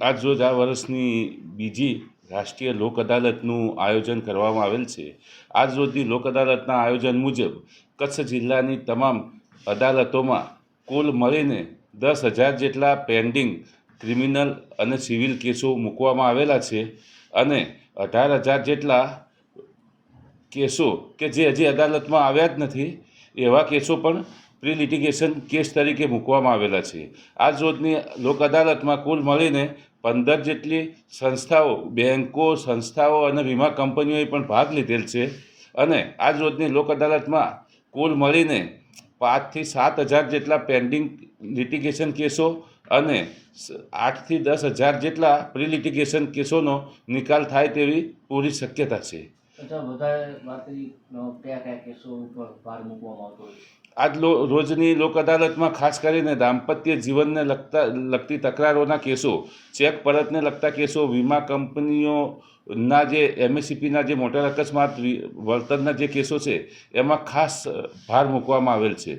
આજ રોજ આ વર્ષની બીજી રાષ્ટ્રીય લોક અદાલતનું આયોજન કરવામાં આવેલ છે. આજ રોજની લોક અદાલતના આયોજન મુજબ કચ્છ જિલ્લાની તમામ અદાલતોમાં કુલ મળીને દસ હજાર જેટલા પેન્ડિંગ ક્રિમિનલ અને સિવિલ કેસો મૂકવામાં આવેલા છે અને અઢાર હજાર જેટલા કેસો કે જે હજી અદાલતમાં આવ્યા જ નથી એવા કેસો પણ પ્રી લિટિગેશન કેસ તરીકે મૂકવામાં આવેલા છે. આ રોજની લોક અદાલતમાં કુલ મળીને પંદર જેટલી સંસ્થાઓ બેન્કો સંસ્થાઓ અને વીમા કંપનીઓએ પણ ભાગ લીધેલ છે અને આ રોજની લોક અદાલતમાં કુલ મળીને પાંચથી સાત હજાર જેટલા પેન્ડિંગ લિટિગેશન કેસો અને આઠથી દસ હજાર જેટલા પ્રી લિટિગેશન કેસોનો નિકાલ થાય તેવી પૂરી શક્યતા છે. અચ્છા, વધારે કયા કયા કેસો ઉપર ભાર મૂકવામાં આવતો હોય? આજ રોજની લોક અદાલતમાં ખાસ કરીને દાંપત્ય જીવનને લગતા, લગતી તકરારોના કેસો, ચેક પરતને લગતા કેસો, વીમા કંપનીઓના જે, એમએસસીપીના જે મોટર અકસ્માત વળતરના જે કેસો છે, એમાં ખાસ ભાર મૂકવામાં આવેલ છે.